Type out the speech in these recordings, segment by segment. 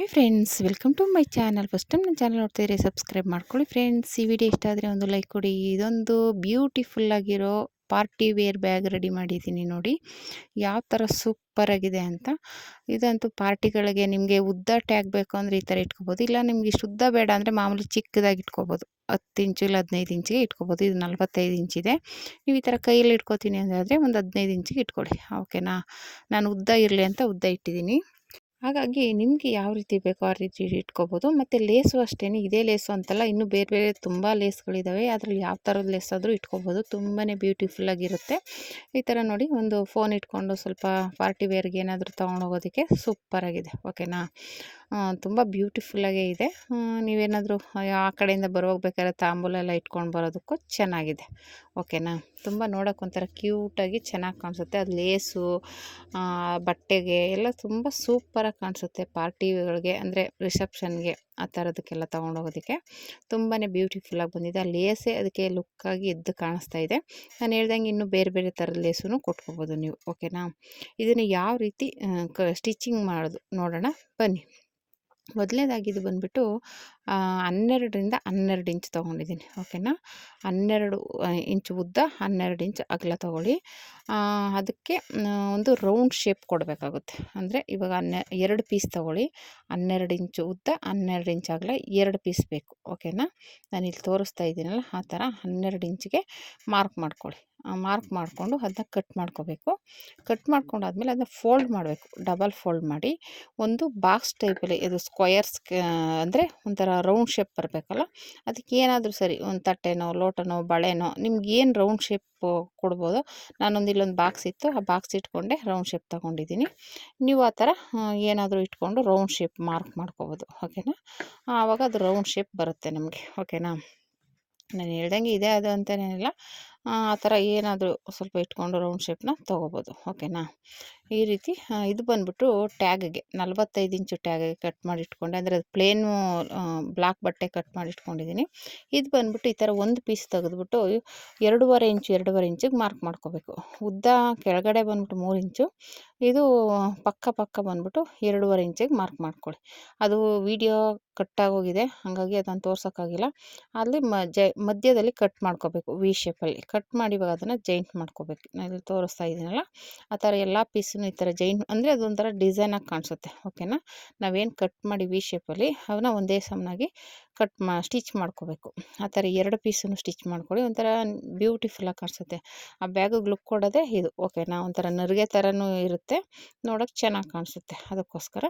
Hi friends welcome to my channel first time ನನ್ನ channel ನೋಡ್ತಿದ್ರೆ subscribe ಮಾಡ್ಕೊಳ್ಳಿ friends ಈ ವಿಡಿಯೋ ಇಷ್ಟ ಆದರೆ ಒಂದು ಲೈಕ್ ಕೊಡಿ. ಇದೊಂದು ಬ್ಯೂಟಿಫುಲ್ ಆಗಿರೋ ಪಾರ್ಟಿ ವೇರ್ ಬ್ಯಾಗ್ ರೆಡಿ ಮಾಡಿದ್ದೀನಿ ನೋಡಿ. ಯಾವ ಥರ ಸೂಪರಾಗಿದೆ ಅಂತ. ಇದಂತೂ ಪಾರ್ಟಿಗಳಿಗೆ ನಿಮಗೆ ಉದ್ದ ಟ್ಯಾಗ್ ಬೇಕು ಅಂದರೆ ಈ ಥರ ಇಟ್ಕೋಬೋದು. ಇಲ್ಲ ನಿಮಗೆ ಉದ್ದ ಬೇಡ ಅಂದರೆ ಮಾಮೂಲಿ ಚಿಕ್ಕದಾಗಿ ಇಟ್ಕೋಬೋದು. ಹತ್ತು ಇಂಚು ಇಲ್ಲ ಹದಿನೈದು ಇಂಚಿಗೆ ಇಟ್ಕೋಬೋದು. ಇದು ನಲ್ವತ್ತೈದು ಇಂಚಿದೆ ನೀವು ಈ ಥರ ಕೈಯಲ್ಲಿ ಇಟ್ಕೋತೀನಿ ಅಂದರೆ ಒಂದು ಹದಿನೈದು ಇಂಚಿಗೆ ಇಟ್ಕೊಳ್ಳಿ. ಓಕೆನಾ ನಾನು ಉದ್ದ ಇರಲಿ ಅಂತ ಉದ್ದ ಇಟ್ಟಿದ್ದೀನಿ. ಹಾಗಾಗಿ ನಿಮಗೆ ಯಾವ ರೀತಿ ಬೇಕೋ ಆ ರೀತಿ ಇಟ್ಕೋಬೋದು. ಮತ್ತು ಲೇಸು ಅಷ್ಟೇ ಇದೇ ಲೇಸು ಅಂತಲ್ಲ ಇನ್ನೂ ಬೇರೆ ಬೇರೆ ತುಂಬ ಲೇಸ್ಗಳಿದ್ದಾವೆ ಅದರಲ್ಲಿ ಯಾವ ಥರದ ಲೇಸ್ ಆದರೂ ಇಟ್ಕೋಬೋದು ತುಂಬಾ ಬ್ಯೂಟಿಫುಲ್ಲಾಗಿರುತ್ತೆ ಈ ಥರ ನೋಡಿ ಒಂದು ಫೋನ್ ಇಟ್ಕೊಂಡು ಸ್ವಲ್ಪ ಪಾರ್ಟಿ ವೇರ್ಗೆ ಏನಾದರೂ ತೊಗೊಂಡೋಗೋದಕ್ಕೆ ಸೂಪರಾಗಿದೆ ಓಕೆನಾ ತುಂಬ ಬ್ಯೂಟಿಫುಲ್ಲಾಗೇ ಇದೆ. ನೀವೇನಾದರೂ, ಆ ಕಡೆಯಿಂದ ಬರೋಗ್ಬೇಕಾದ್ರೆ ತಾಂಬೂಲ ಎಲ್ಲ ಇಟ್ಕೊಂಡು ಬರೋದಕ್ಕೂ ಚೆನ್ನಾಗಿದೆ. ಓಕೆನಾ? ತುಂಬ ನೋಡೋಕೆ ಒಂಥರ ಕ್ಯೂಟಾಗಿ ಚೆನ್ನಾಗಿ ಕಾಣಿಸುತ್ತೆ. ಅದು ಲೇಸು ಬಟ್ಟೆಗೆ ಎಲ್ಲ ತುಂಬ ಸೂಪರಾಗಿ ಕಾಣಿಸುತ್ತೆ ಪಾರ್ಟಿಗಳಿಗೆ ಅಂದರೆ ರಿಸೆಪ್ಷನ್ಗೆ ಆ ಥರದಕ್ಕೆಲ್ಲ ತೊಗೊಂಡೋಗೋದಕ್ಕೆ ತುಂಬಾ ಬ್ಯೂಟಿಫುಲ್ಲಾಗಿ ಬಂದಿದೆ. ಆ ಲೇಸೇ ಅದಕ್ಕೆ ಲುಕ್ಕಾಗಿ ಎದ್ದು ಕಾಣಿಸ್ತಾ ಇದೆ. ನಾನು ಹೇಳ್ದಂಗೆ ಇನ್ನೂ ಬೇರೆ ಬೇರೆ ಥರದ ಲೇಸೂ ಕೊಟ್ಕೋಬೋದು ನೀವು. ಓಕೆನಾ? ಇದನ್ನು ಯಾವ ರೀತಿ ಸ್ಟಿಚಿಂಗ್ ಮಾಡೋದು ನೋಡೋಣ. ಬನ್ನಿ. ಮೊದಲನೇದಾಗಿ ಇದು ಬಂದುಬಿಟ್ಟು ಹನ್ನೆರಡರಿಂದ ಹನ್ನೆರಡು ಇಂಚ್ ತೊಗೊಂಡಿದ್ದೀನಿ, ಓಕೆನಾ? ಹನ್ನೆರಡು ಇಂಚ್ ಉದ್ದ ಹನ್ನೆರಡು ಇಂಚ್ ಅಗಲ ತೊಗೊಳ್ಳಿ. ಅದಕ್ಕೆ ಒಂದು ರೌಂಡ್ ಶೇಪ್ ಕೊಡಬೇಕಾಗುತ್ತೆ. ಅಂದರೆ ಇವಾಗ ಹನ್ನೆ, ಎರಡು ಪೀಸ್ ತೊಗೊಳ್ಳಿ. ಹನ್ನೆರಡು ಇಂಚು ಉದ್ದ, ಹನ್ನೆರಡು ಇಂಚ್ ಅಗಲ, ಎರಡು ಪೀಸ್ ಬೇಕು, ಓಕೆನಾ? ನಾನು ಇಲ್ಲಿ ತೋರಿಸ್ತಾ ಇದ್ದೀನಲ್ಲ, ಆ ಥರ ಹನ್ನೆರಡು ಇಂಚಿಗೆ ಮಾರ್ಕ್ ಮಾಡ್ಕೊಳ್ಳಿ. ಮಾರ್ಕ್ ಮಾಡಿಕೊಂಡು ಅದನ್ನ ಕಟ್ ಮಾಡ್ಕೋಬೇಕು. ಕಟ್ ಮಾಡ್ಕೊಂಡಾದ್ಮೇಲೆ ಅದನ್ನ ಫೋಲ್ಡ್ ಮಾಡಬೇಕು. ಡಬಲ್ ಫೋಲ್ಡ್ ಮಾಡಿ ಒಂದು ಬಾಕ್ಸ್ ಟೈಪಲ್ಲಿ ಇದು ಸ್ಕ್ವಯರ್ಸ್ ಅಂದರೆ ಒಂಥರ ರೌಂಡ್ ಶೇಪ್ ಬರಬೇಕಲ್ಲ? ಅದಕ್ಕೆ ಏನಾದರೂ ಸರಿ ಒಂದು ತಟ್ಟೆನೋ, ಲೋಟನೋ, ಬಳೆನೋ ನಿಮ್ಗೆ ಏನು ರೌಂಡ್ ಶೇಪ್ ಕೊಡ್ಬೋದು ನಾನೊಂದು ಇಲ್ಲೊಂದು ಬಾಕ್ಸ್ ಇತ್ತು. ಆ ಬಾಕ್ಸ್ ಇಟ್ಕೊಂಡೆ ರೌಂಡ್ ಶೇಪ್ ತೊಗೊಂಡಿದ್ದೀನಿ. ನೀವು ಆ ಥರ ಏನಾದರೂ ಇಟ್ಕೊಂಡು ರೌಂಡ್ ಶೇಪ್ ಮಾರ್ಕ್ ಮಾಡ್ಕೋಬೋದು. ಓಕೆನಾ? ಆವಾಗ ಅದು ರೌಂಡ್ ಶೇಪ್ ಬರುತ್ತೆ ನಮಗೆ. ಓಕೆನಾ? ನಾನು ಹೇಳ್ದಂಗೆ ಇದೆ ಅದು ಅಂತೇನಿಲ್ಲ ಆ ಥರ ಏನಾದರೂ ಸ್ವಲ್ಪ ಇಟ್ಕೊಂಡು ರೌಂಡ್ ಶೇಪ್ನ ತೊಗೋಬೋದು. ಓಕೆನಾ ಈ ರೀತಿ ಇದು ಬಂದ್ಬಿಟ್ಟು ಟ್ಯಾಗಿಗೆ, ನಲ್ವತ್ತೈದು ಇಂಚು ಟ್ಯಾಗಿಗೆ ಕಟ್ ಮಾಡಿ ಇಟ್ಕೊಂಡೆ ಅಂದರೆ ಅದು ಪ್ಲೇನು ಬ್ಲಾಕ್ ಬಟ್ಟೆ ಕಟ್ ಮಾಡಿ ಇಟ್ಕೊಂಡಿದ್ದೀನಿ ಇದು ಬಂದ್ಬಿಟ್ಟು ಈ ಥರ ಒಂದು ಪೀಸ್ ತೆಗೆದ್ಬಿಟ್ಟು ಎರಡೂವರೆ ಇಂಚು, ಎರಡೂವರೆ ಇಂಚಿಗೆ ಮಾರ್ಕ್ ಮಾಡ್ಕೋಬೇಕು. ಉದ್ದ ಕೆಳಗಡೆ ಬಂದ್ಬಿಟ್ಟು ಮೂರು ಇಂಚು, ಇದು ಪಕ್ಕ ಪಕ್ಕ ಬಂದ್ಬಿಟ್ಟು ಎರಡೂವರೆ ಇಂಚಿಗೆ ಮಾರ್ಕ್ ಮಾಡ್ಕೊಳ್ಳಿ. ಅದು ವಿಡಿಯೋ ಕಟ್ಟಾಗೋಗಿದೆ, ಹಾಗಾಗಿ ಅದನ್ನು ತೋರ್ಸೋಕ್ಕಾಗಿಲ್ಲ. ಅಲ್ಲಿ ಮ, ಜೈ, ಮಧ್ಯದಲ್ಲಿ ಕಟ್ ಮಾಡ್ಕೋಬೇಕು ವಿ ಶೇಪಲ್ಲಿ ಕಟ್ ಮಾಡಿ ಇವಾಗ ಅದನ್ನು ಜೈಂಟ್ ಮಾಡ್ಕೋಬೇಕು. ನಾನು ಇಲ್ಲಿ ತೋರಿಸ್ತಾ ಇದ್ದೀನಲ್ಲ, ಆ ಥರ ಎಲ್ಲ ಈ ಥರ ಜೈನ್ ಅಂದರೆ ಅದೊಂಥರ ಡಿಸೈನಾಗಿ ಕಾಣಿಸುತ್ತೆ, ಓಕೆನಾ? ನಾವೇನು ಕಟ್ ಮಾಡಿ ವಿ ಶೇಪಲ್ಲಿ ಅವನ್ನ ಒಂದೇ ಸಮನಾಗಿ ಕಟ್ ಮಾ ಸ್ಟಿಚ್ ಮಾಡ್ಕೋಬೇಕು. ಆ ಥರ ಎರಡು ಪೀಸನ್ನು ಸ್ಟಿಚ್ ಮಾಡ್ಕೊಳ್ಳಿ ಒಂಥರ ಬ್ಯೂಟಿಫುಲ್ಲಾಗಿ ಕಾಣಿಸುತ್ತೆ. ಆ ಬ್ಯಾಗಿಗೆ ಲುಕ್ ಕೊಡೋದೇ ಇದು, ಓಕೆನಾ? ಒಂಥರ ನರಿಗೆ ಥರನೂ ಇರುತ್ತೆ ನೋಡೋಕ್ಕೆ ಚೆನ್ನಾಗಿ ಕಾಣಿಸುತ್ತೆ. ಅದಕ್ಕೋಸ್ಕರ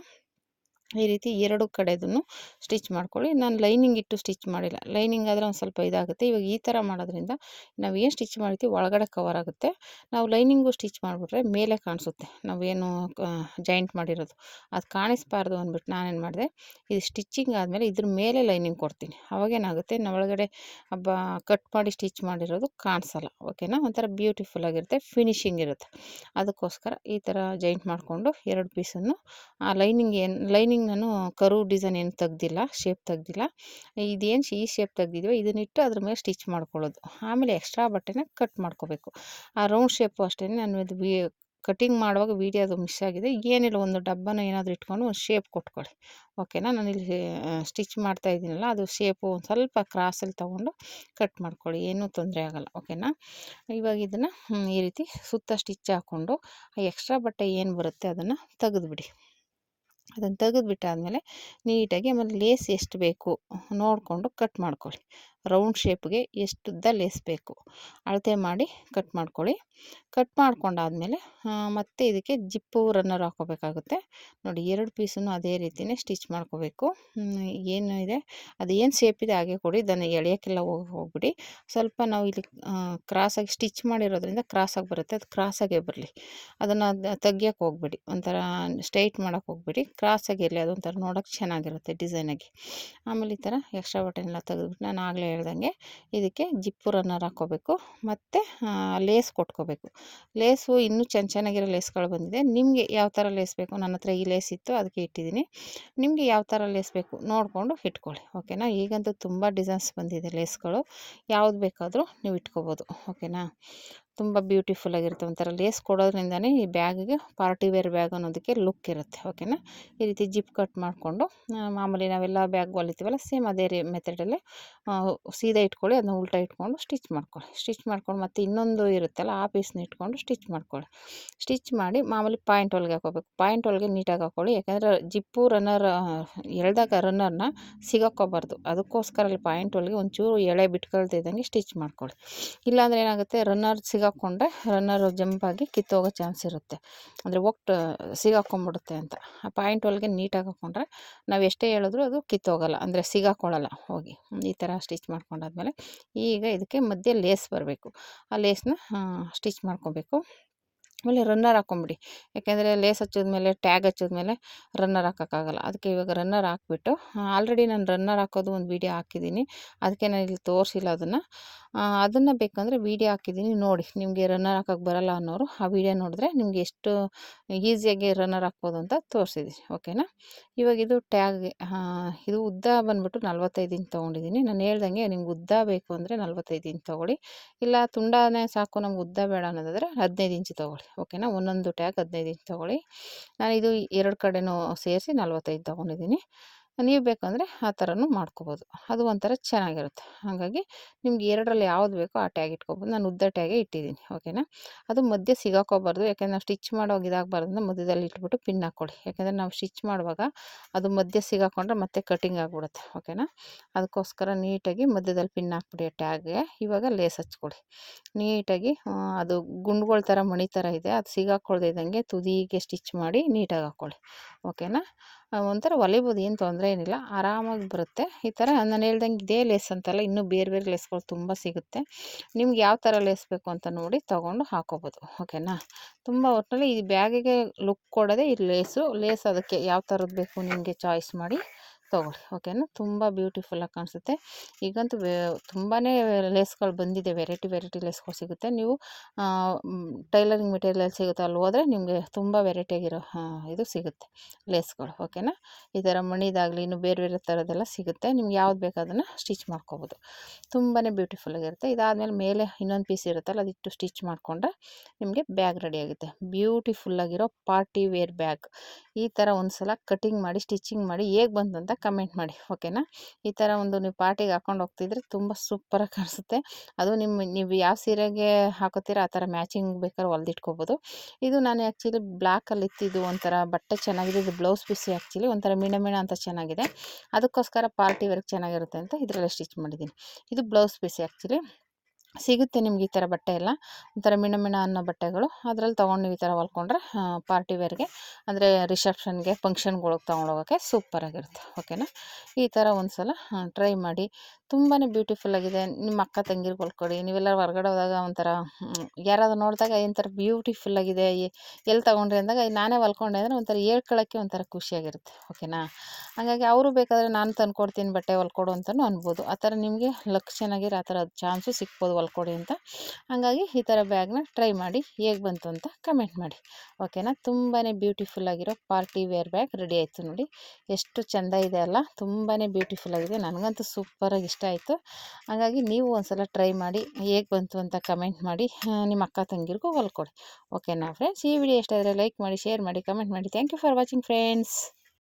ಈ ರೀತಿ ಎರಡು ಕಡೆದೂ ಸ್ಟಿಚ್ ಮಾಡ್ಕೊಳ್ಳಿ. ನಾನು ಲೈನಿಂಗ್ ಇಟ್ಟು ಸ್ಟಿಚ್ ಮಾಡಿಲ್ಲ. ಲೈನಿಂಗ್ ಆದರೆ ಒಂದು ಸ್ವಲ್ಪ ಇದಾಗುತ್ತೆ. ಇವಾಗ ಈ ಥರ ಮಾಡೋದ್ರಿಂದ ನಾವು ಏನು ಸ್ಟಿಚ್ ಮಾಡ್ತೀವಿ ಒಳಗಡೆ ಕವರ್ ಆಗುತ್ತೆ. ನಾವು ಲೈನಿಂಗು ಸ್ಟಿಚ್ ಮಾಡಿಬಿಟ್ರೆ ಮೇಲೆ ಕಾಣಿಸುತ್ತೆ. ನಾವೇನು ಜಾಯಿಂಟ್ ಮಾಡಿರೋದು. ಅದು ಕಾಣಿಸ್ಬಾರ್ದು ಅಂದ್ಬಿಟ್ಟು ನಾನೇನು ಮಾಡಿದೆ ಇದು ಸ್ಟಿಚ್ಚಿಂಗ್ ಆದಮೇಲೆ ಇದ್ರ ಮೇಲೆ ಲೈನಿಂಗ್ ಕೊಡ್ತೀನಿ. ಅವಾಗೇನಾಗುತ್ತೆ ನಾವು ಒಳಗಡೆ ಹಬ್ಬ ಕಟ್ ಮಾಡಿ ಸ್ಟಿಚ್ ಮಾಡಿರೋದು ಕಾಣಿಸಲ್ಲ. ಓಕೆನಾ? ಒಂಥರ ಬ್ಯೂಟಿಫುಲ್ ಆಗಿರುತ್ತೆ. ಫಿನಿಶಿಂಗ್ ಇರುತ್ತೆ. ಅದಕ್ಕೋಸ್ಕರ ಈ ಥರ ಜಾಯಿಂಟ್ ಮಾಡಿಕೊಂಡು ಎರಡು ಪೀಸನ್ನು ಆ ಲೈನಿಂಗ್ ಏನು, ಲೈನಿಂಗ್ ನಾನು ಕರು ಡಿಸೈನ್ ಏನು ತೆಗ್ದಿಲ್ಲ, ಶೇಪ್ ತೆಗ್ದಿಲ್ಲ. ಇದೇನು ಈ ಶೇಪ್ ತೆಗ್ದಿದ್ವಿ ಇದನ್ನಿಟ್ಟು ಅದ್ರ ಮೇಲೆ ಸ್ಟಿಚ್ ಮಾಡ್ಕೊಳ್ಳೋದು. ಆಮೇಲೆ ಎಕ್ಸ್ಟ್ರಾ ಬಟ್ಟೆನ ಕಟ್ ಮಾಡ್ಕೋಬೇಕು. ಆ ರೌಂಡ್ ಶೇಪು ಅಷ್ಟೇ, ನಾನು ಇದು ಕಟಿಂಗ್ ಮಾಡುವಾಗ ವೀಡಿಯೋದು ಮಿಸ್ ಆಗಿದೆ. ಏನಿಲ್ಲ, ಒಂದು ಡಬ್ಬನ ಏನಾದರೂ ಇಟ್ಕೊಂಡು ಒಂದು ಶೇಪ್ ಕೊಟ್ಕೊಳ್ಳಿ. ಓಕೆನಾ? ನಾನು ಇಲ್ಲಿ ಸ್ಟಿಚ್ ಮಾಡ್ತಾ ಇದ್ದೀನಲ್ಲ, ಅದು ಶೇಪು ಒಂದು ಸ್ವಲ್ಪ ಕ್ರಾಸಲ್ಲಿ ತೊಗೊಂಡು ಕಟ್ ಮಾಡ್ಕೊಳ್ಳಿ. ಏನೂ ತೊಂದರೆ ಆಗೋಲ್ಲ. ಓಕೆನಾ? ಇವಾಗ ಇದನ್ನು ಈ ರೀತಿ ಸುತ್ತ ಸ್ಟಿಚ್ ಹಾಕ್ಕೊಂಡು ಆ ಎಕ್ಸ್ಟ್ರಾ ಬಟ್ಟೆ ಏನು ಬರುತ್ತೆ ಅದನ್ನು ತೆಗೆದುಬಿಡಿ. ಅದನ್ನು ತೆಗೆದುಬಿಟ್ಟಾದ್ಮೇಲೆ ನೀಟಾಗಿ ಆಮೇಲೆ ಲೇಸ್ ಎಷ್ಟು ಬೇಕು ನೋಡಿಕೊಂಡು ಕಟ್ ಮಾಡ್ಕೊಳ್ಳಿ. ರೌಂಡ್ ಶೇಪ್ಗೆ ಎಷ್ಟು ಉದ್ದ ಬೇಕು ಅಳತೆ ಮಾಡಿ ಕಟ್ ಮಾಡ್ಕೊಳ್ಳಿ. ಕಟ್ ಮಾಡ್ಕೊಂಡಾದ್ಮೇಲೆ ಮತ್ತೆ ಇದಕ್ಕೆ ಜಿಪ್ಪು ರನ್ನರ್ ಹಾಕೋಬೇಕಾಗುತ್ತೆ ನೋಡಿ, ಎರಡು ಪೀಸನ್ನು ಅದೇ ರೀತಿಯೇ ಸ್ಟಿಚ್ ಮಾಡ್ಕೋಬೇಕು. ಏನು ಇದೆ? ಅದು ಏನು ಶೇಪ್ ಇದೆ ಹಾಗೆ ಕೊಡಿ, ಇದನ್ನು ಎಳೆಯೋಕ್ಕೆಲ್ಲ ಹೋಗಿ ಹೋಗ್ಬಿಡಿ. ಸ್ವಲ್ಪ ನಾವು ಇಲ್ಲಿ ಕ್ರಾಸಾಗಿ ಸ್ಟಿಚ್ ಮಾಡಿರೋದ್ರಿಂದ ಕ್ರಾಸಾಗಿ ಬರುತ್ತೆ. ಅದು ಕ್ರಾಸಾಗೇ ಬರಲಿ. ಅದನ್ನು ತೆಗಿಯೋಕ್ಕೆ ಹೋಗ್ಬಿಡಿ. ಒಂಥರ ಸ್ಟ್ರೈಟ್ ಮಾಡೋಕೆ ಹೋಗ್ಬಿಡಿ. ಕ್ರಾಸಾಗಿ ಇರಲಿ ಅದೊಂಥರ ನೋಡೋಕ್ಕೆ ಚೆನ್ನಾಗಿರುತ್ತೆ ಡಿಸೈನಾಗಿ. ಆಮೇಲೆ ಈ ಥರ ಎಕ್ಸ್ಟ್ರಾ ಬಟನ್ ಎಲ್ಲ ತೆಗೆದ್ಬಿಟ್ಟು ನಾನು ಆಗಲೇ ಹೇಳ್ದಂಗೆ ಇದಕ್ಕೆ ಜಿಪ್ಪು ರನ್ನರ್ ಹಾಕ್ಕೋಬೇಕು ಮತ್ತು ಲೇಸ್ ಕೊಟ್ಕೋಬೇಕು. ಲೇಸು ಇನ್ನೂ ಚೆನ್ನ ಚೆನ್ನಾಗಿರೋ ಲೇಸ್ಗಳು ಬಂದಿದೆ. ನಿಮಗೆ ಯಾವ ಥರ ಲೇಸ್ ಬೇಕು? ನನ್ನ ಹತ್ರ ಈ ಲೇಸ್ ಇತ್ತು, ಅದಕ್ಕೆ ಇಟ್ಟಿದ್ದೀನಿ. ನಿಮಗೆ ಯಾವ ಥರ ಲೇಸ್ ಬೇಕು ನೋಡಿಕೊಂಡು ಇಟ್ಕೊಳ್ಳಿ, ಓಕೆನಾ? ಈಗಂತೂ ತುಂಬ ಡಿಸೈನ್ಸ್ ಬಂದಿದೆ ಲೇಸ್ಗಳು. ಯಾವ್ದು ಬೇಕಾದರೂ ನೀವು ಇಟ್ಕೋಬೋದು, ಓಕೆನಾ? ತುಂಬ ಬ್ಯೂಟಿಫುಲ್ ಆಗಿರುತ್ತೆ ಒಂಥರ ಲೇಸ್ ಕೊಡೋದ್ರಿಂದನೇ ಈ ಬ್ಯಾಗಿಗೆ ಪಾರ್ಟಿ ವೇರ್ ಬ್ಯಾಗ್ ಅನ್ನೋದಕ್ಕೆ ಲುಕ್ ಇರುತ್ತೆ ಓಕೆನಾ ಈ ರೀತಿ ಜಿಪ್ ಕಟ್ ಮಾಡಿಕೊಂಡು ಮಾಮೂಲಿ ನಾವೆಲ್ಲ ಬ್ಯಾಗ್ ಹೊಲಿತೀವಲ್ಲ ಸೇಮ್ ಅದೇ ರೀ ಮೆಥಡಲ್ಲಿ ಸೀದಾ ಇಟ್ಕೊಳ್ಳಿ ಅದನ್ನ ಉಲ್ಟಾ ಇಟ್ಕೊಂಡು ಸ್ಟಿಚ್ ಮಾಡ್ಕೊಳ್ಳಿ. ಸ್ಟಿಚ್ ಮಾಡ್ಕೊಂಡು ಮತ್ತೆ ಇನ್ನೊಂದು ಇರುತ್ತಲ್ಲ, ಆ ಪೀಸ್ನ ಇಟ್ಕೊಂಡು ಸ್ಟಿಚ್ ಮಾಡ್ಕೊಳ್ಳಿ. ಸ್ಟಿಚ್ ಮಾಡಿ ಮಾಮೂಲಿ ಪಾಯಿಂಟ್ ಒಳಗೆ ಹಾಕೋಬೇಕು ಪಾಯಿಂಟ್ ಒಳಗೆ ನೀಟಾಗಿ ಹಾಕೊಳ್ಳಿ ಯಾಕಂದರೆ ಜಿಪ್ಪು ರನ್ನರ್ ಎಳ್ದಾಗ ರನ್ನರ್ನ ಸಿಗೋಕ್ಕೋಬಾರ್ದು. ಅದಕ್ಕೋಸ್ಕರ ಅಲ್ಲಿ ಪಾಯಿಂಟ್ ಒಳಗೆ ಒಂಚೂರು ಎಳೆ ಬಿಟ್ಕೊಳ್ತಿದ್ದಂಗೆ ಸ್ಟಿಚ್ ಮಾಡ್ಕೊಳ್ಳಿ. ಇಲ್ಲಾಂದರೆ ಏನಾಗುತ್ತೆ ರನ್ನರ್ ಸಿಗಾಕೊಂಡ್ರೆ ರನ್ನರ್ ಜಂಪಾಗಿ ಕಿತ್ತೋಗೋ ಚಾನ್ಸ್ ಇರುತ್ತೆ. ಅಂದರೆ ಒಟ್ಟು ಸಿಗಾಕೊಂಬಿಡುತ್ತೆ ಅಂತ. ಆ ಪಾಯಿಂಟ್ ಒಳಗೆ ನೀಟಾಗಿ ಹಾಕ್ಕೊಂಡ್ರೆ ನಾವು ಎಷ್ಟೇ ಹೇಳಿದ್ರು ಅದು ಕಿತ್ತೋಗಲ್ಲ ಅಂದರೆ ಸಿಗಾಕೊಳ್ಳಲ್ಲ ಹೋಗಿ. ಈ ಥರ ಸ್ಟಿಚ್ ಮಾಡ್ಕೊಂಡಾದ್ಮೇಲೆ ಈಗ ಇದಕ್ಕೆ ಮಧ್ಯೆ ಲೇಸ್ ಬರಬೇಕು. ಆ ಲೇಸ್ನ ಸ್ಟಿಚ್ ಮಾಡ್ಕೊಬೇಕು. ಆಮೇಲೆ ರನ್ನರ್ ಹಾಕ್ಕೊಂಬಿಡಿ ಯಾಕೆಂದರೆ ಲೇಸ್ ಹಚ್ಚಿದ್ಮೇಲೆ ಟ್ಯಾಗ್ ಹಚ್ಚಿದ್ಮೇಲೆ ರನ್ನರ್ ಹಾಕೋಕ್ಕಾಗಲ್ಲ. ಅದಕ್ಕೆ ಇವಾಗ ರನ್ನರ್ ಹಾಕ್ಬಿಟ್ಟು ಆಲ್ರೆಡಿ ನಾನು ರನ್ನರ್ ಹಾಕೋದು ಒಂದು ವೀಡಿಯೋ ಹಾಕಿದ್ದೀನಿ. ಅದಕ್ಕೆ ನಾನು ಇಲ್ಲಿ ತೋರಿಸಿಲ್ಲ ಅದನ್ನು. ಅದನ್ನು ಬೇಕಂದರೆ ವೀಡಿಯೋ ಹಾಕಿದ್ದೀನಿ. ನೋಡಿ, ನಿಮಗೆ ರನ್ನರ್ ಹಾಕೋಕ್ಕೆ ಬರಲ್ಲ ಅನ್ನೋರು ಆ ವೀಡಿಯೋ ನೋಡಿದ್ರೆ ನಿಮಗೆ ಎಷ್ಟು ಈಸಿಯಾಗಿ ರನ್ನರ್ ಹಾಕ್ಬೋದು ಅಂತ ತೋರಿಸಿದ್ದೀನಿ. ಓಕೆನಾ ಇವಾಗ ಇದು ಟ್ಯಾಗ್ ಇದು ಉದ್ದ ಬಂದುಬಿಟ್ಟು ನಲ್ವತ್ತೈದು ಇಂಚ್ ತೊಗೊಂಡಿದ್ದೀನಿ. ನಾನು ಹೇಳ್ದಂಗೆ ನಿಮ್ಗೆ ಉದ್ದ ಬೇಕು ಅಂದರೆ ನಲ್ವತ್ತೈದು ಇಂಚ್ ತೊಗೊಳ್ಳಿ. ಇಲ್ಲ ತುಂಡಾನೇ ಸಾಕು, ನಮ್ಗೆ ಉದ್ದ ಬೇಡ ಅನ್ನೋದಾದರೆ ಹದಿನೈದು ಇಂಚ್ ತೊಗೊಳ್ಳಿ. ಓಕೆನಾ ಒಂದೊಂದು ಟ್ಯಾಗ್ ಹದಿನೈದು ಇಂಚ್ ತೊಗೊಳ್ಳಿ. ನಾನು ಇದು ಎರಡು ಕಡೆನೂ ಸೇರಿಸಿ ನಲ್ವತ್ತೈದು ತೊಗೊಂಡಿದ್ದೀನಿ. ನೀವು ಬೇಕಂದರೆ ಆ ಥರನೂ ಮಾಡ್ಕೋಬೋದು. ಅದು ಒಂಥರ ಚೆನ್ನಾಗಿರುತ್ತೆ. ಹಾಗಾಗಿ ನಿಮ್ಗೆ ಎರಡರಲ್ಲಿ ಯಾವ್ದು ಬೇಕೋ ಆ ಟ್ಯಾಗ್ ಇಟ್ಕೊಬೋದು. ನಾನು ಉದ್ದ ಟ್ಯಾಗೆ ಇಟ್ಟಿದ್ದೀನಿ, ಓಕೆನಾ? ಅದು ಮಧ್ಯೆ ಸಿಗಾಕೋಬಾರ್ದು, ಯಾಕೆಂದ್ರೆ ನಾವು ಸ್ಟಿಚ್ ಮಾಡೋವಾಗ ಇದಾಗಬಾರ್ದು ಮಧ್ಯದಲ್ಲಿ ಇಟ್ಬಿಟ್ಟು ಪಿನ್ ಹಾಕ್ಕೊಳ್ಳಿ. ಯಾಕೆಂದರೆ ನಾವು ಸ್ಟಿಚ್ ಮಾಡುವಾಗ ಅದು ಮಧ್ಯೆ ಸಿಗಾಕೊಂಡ್ರೆ ಮತ್ತೆ ಕಟಿಂಗ್ ಆಗಿಬಿಡುತ್ತೆ, ಓಕೆನಾ? ಅದಕ್ಕೋಸ್ಕರ ನೀಟಾಗಿ ಮಧ್ಯದಲ್ಲಿ ಪಿನ್ ಹಾಕ್ಬಿಡಿ ಆ ಟ್ಯಾಗ್ಗೆ. ಇವಾಗ ಲೇಸ್ ಹಚ್ಕೊಳ್ಳಿ. ನೀಟಾಗಿ ಅದು ಗುಂಡುಗಳ ಥರ ಮಣಿ ಥರ ಇದೆ. ಅದು ಸಿಗಾಕೊಳ್ದೆ ಇದ್ದಂಗೆ ತುದಿಗೆ ಸ್ಟಿಚ್ ಮಾಡಿ ನೀಟಾಗಿ ಹಾಕ್ಕೊಳ್ಳಿ. ಓಕೆನಾ? ಒಂಥರ ಹೊಲಿಬೋದು ಏನು ತೊಂದರೆ ಏನಿಲ್ಲ, ಆರಾಮಾಗಿ ಬರುತ್ತೆ. ಈ ಥರ ನಾನು ಹೇಳ್ದಂಗೆ ಇದೇ ಲೇಸ್ ಅಂತಲ್ಲ ಇನ್ನೂ ಬೇರೆ ಬೇರೆ ಲೇಸ್ಗಳು ತುಂಬ ಸಿಗುತ್ತೆ. ನಿಮ್ಗೆ ಯಾವ ಥರ ಲೇಸ್ ಬೇಕು ಅಂತ ನೋಡಿ ತೊಗೊಂಡು ಹಾಕೋಬೋದು, ಓಕೆನಾ? ತುಂಬ ಒಟ್ಟಿನಲ್ಲಿ ಈ ಬ್ಯಾಗಿಗೆ ಲುಕ್ ಕೊಡೋದೇ ಈ ಲೇಸು ಲೇಸ್ ಅದಕ್ಕೆ ಯಾವ ಥರದ್ದು ಬೇಕು ನಿಮಗೆ ಚಾಯ್ಸ್ ಮಾಡಿ. ತೊಗೊಳ್ಳಿ ಓಕೆನಾ? ತುಂಬ ಬ್ಯೂಟಿಫುಲ್ಲಾಗಿ ಕಾಣಿಸುತ್ತೆ. ಈಗಂತೂ ತುಂಬಾ ಲೇಸ್ಗಳು ಬಂದಿದೆ, ವೆರೈಟಿ ವೆರೈಟಿ ಲೇಸ್ಗಳು ಸಿಗುತ್ತೆ. ನೀವು ಟೈಲರಿಂಗ್ ಮೆಟೀರಿಯಲ್ ಸಿಗುತ್ತೆ ಅಲ್ಲಿ ಹೋದರೆ ನಿಮಗೆ ತುಂಬ ವೆರೈಟಿಯಾಗಿರೋ ಇದು ಸಿಗುತ್ತೆ ಲೇಸ್ಗಳು, ಓಕೆನಾ? ಈ ಥರ ಮಣಿದಾಗಲಿ, ಇನ್ನು ಬೇರೆ ಬೇರೆ ಥರದ್ದೆಲ್ಲ ಸಿಗುತ್ತೆ. ನಿಮ್ಗೆ ಯಾವ್ದು ಬೇಕು ಅದನ್ನು ಸ್ಟಿಚ್ ಮಾಡ್ಕೋಬೋದು. ತುಂಬಾ ಬ್ಯೂಟಿಫುಲ್ಲಾಗಿರುತ್ತೆ ಇದಾದಮೇಲೆ ಮೇಲೆ ಇನ್ನೊಂದು ಪೀಸ್ ಇರುತ್ತಲ್ಲ, ಅದಿಟ್ಟು ಸ್ಟಿಚ್ ಮಾಡಿಕೊಂಡ್ರೆ ನಿಮಗೆ ಬ್ಯಾಗ್ ರೆಡಿ ಆಗುತ್ತೆ. ಬ್ಯೂಟಿಫುಲ್ಲಾಗಿರೋ ಪಾರ್ಟಿ ವೇರ್ ಬ್ಯಾಗ್. ಈ ಥರ ಒಂದು ಸಲ ಕಟಿಂಗ್ ಮಾಡಿ, ಸ್ಟಿಚಿಂಗ್ ಮಾಡಿ ಹೇಗೆ ಬಂತು ಕಮೆಂಟ್ ಮಾಡಿ, ಓಕೆನಾ? ಈ ಥರ ಒಂದು ನೀವು ಪಾರ್ಟಿಗೆ ಹಾಕೊಂಡು ಹೋಗ್ತಿದ್ರೆ ತುಂಬ ಸೂಪರಾಗಿ ಕಾಣಿಸುತ್ತೆ. ಅದು ನಿಮ್ಮ, ನೀವು ಯಾವ ಸೀರೆಗೆ ಹಾಕೋತೀರ ಆ ಥರ ಮ್ಯಾಚಿಂಗ್ ಬೇಕಾದ್ರೆ ಹೊಲ್ದಿಟ್ಕೋಬೋದು. ಇದು ನಾನು ಆ್ಯಕ್ಚುಲಿ ಬ್ಲ್ಯಾಕಲ್ಲಿ ಇತ್ತಿದ್ದು ಒಂಥರ ಬಟ್ಟೆ ಚೆನ್ನಾಗಿದೆ, ಇದು ಬ್ಲೌಸ್ ಪೀಸ್ ಆ್ಯಕ್ಚುಲಿ, ಒಂಥರ ಮಿಣ ಮೀಣ ಅಂತ ಚೆನ್ನಾಗಿದೆ. ಅದಕ್ಕೋಸ್ಕರ ಪಾರ್ಟಿ ವರ್ಕ್ ಚೆನ್ನಾಗಿರುತ್ತೆ ಅಂತ ಇದರಲ್ಲೇ ಸ್ಟಿಚ್ ಮಾಡಿದ್ದೀನಿ. ಇದು ಬ್ಲೌಸ್ ಪೀಸ್ ಆ್ಯಕ್ಚುಲಿ. ಸಿಗುತ್ತೆ ನಿಮ್ಗೆ ಈ ಥರ ಬಟ್ಟೆ ಎಲ್ಲ. ಒಂಥರ ಮಿಣ ಮಿಣ ಅನ್ನೋ ಬಟ್ಟೆಗಳು. ಅದ್ರಲ್ಲಿ ತೊಗೊಂಡು ನೀವು ಈ ಥರ ಹೊಲ್ಕೊಂಡ್ರೆ ಪಾರ್ಟಿ ವೇರ್ಗೆ ಅಂದರೆ ರಿಸೆಪ್ಷನ್ಗೆ ಫಂಕ್ಷನ್ಗಳಿಗೆ ತೊಗೊಂಡೋಗೋಕ್ಕೆ ಸೂಪರಾಗಿರುತ್ತೆ ಓಕೆನಾ ಈ ಥರ ಒಂದು ಸಲ ಟ್ರೈ ಮಾಡಿ ತುಂಬಾ ಬ್ಯೂಟಿಫುಲ್ಲಾಗಿದೆ ನಿಮ್ಮ ಅಕ್ಕ ತಂಗಿರ್ಗೆ ಹೊಲ್ಕೊಡಿ ನೀವೆಲ್ಲ ಹೊರ್ಗಡೆ ಹೋದಾಗ ಒಂಥರ ಯಾರಾದ್ರು ನೋಡಿದಾಗ ಒಂಥರ ಬ್ಯೂಟಿಫುಲ್ಲಾಗಿದೆ ಎಲ್ಲಿ ತೊಗೊಂಡ್ರಿ ಅಂದಾಗ ನಾನೇ ಹೊಲ್ಕೊಂಡೆ ಅಂದರೆ ಒಂಥರ ಹೇಳ್ಕೊಳ್ಳೋಕ್ಕೆ ಒಂಥರ ಖುಷಿಯಾಗಿರುತ್ತೆ. ಓಕೆನಾ ಹಾಗಾಗಿ ಅವರು ಬೇಕಾದರೆ ನಾನು ತಂದ್ಕೊಡ್ತೀನಿ ಬಟ್ಟೆ ಹೊಲ್ಕೊಡು ಅಂತಲೂ ಅನ್ಬೋದು. ಆ ಥರ ನಿಮಗೆ ಲಕ್ ಚೆನ್ನಾಗಿರೋ ಆ ಥರ ಚಾನ್ಸು ಸಿಕ್ಬೋದು ಹೊಲ್ಕೊಡಿ ಅಂತ. ಹಾಗಾಗಿ ಈ ಥರ ಬ್ಯಾಗ್ನ ಟ್ರೈ ಮಾಡಿ ಹೇಗೆ ಬಂತು ಅಂತ ಕಮೆಂಟ್ ಮಾಡಿ. ಓಕೆನಾ ತುಂಬಾ ಬ್ಯೂಟಿಫುಲ್ಲಾಗಿರೋ ಪಾರ್ಟಿ ವೇರ್ ಬ್ಯಾಗ್ ರೆಡಿ ಆಯಿತು ನೋಡಿ. ಎಷ್ಟು ಚೆಂದ ಇದೆ ಅಲ್ಲ? ತುಂಬಾ ಬ್ಯೂಟಿಫುಲ್ಲಾಗಿದೆ ನನಗಂತೂ ಸೂಪರಾಗಿ ಇಷ್ಟ ಆಯಿತು. ಹಾಗಾಗಿ ನೀವು ಒಂದ್ಸಲ ಟ್ರೈ ಮಾಡಿ, ಹೇಗೆ ಬಂತು ಅಂತ ಕಮೆಂಟ್ ಮಾಡಿ ನಿಮ್ಮ ಅಕ್ಕ ತಂಗಿರಿಗೂ ಹೊಲ್ಕೊಡಿ. ಓಕೆನಾ ಫ್ರೆಂಡ್ಸ್ ಈ ವಿಡಿಯೋ ಇಷ್ಟ ಆದರೆ ಲೈಕ್ ಮಾಡಿ, ಶೇರ್ ಮಾಡಿ, ಕಮೆಂಟ್ ಮಾಡಿ. Thank you for watching friends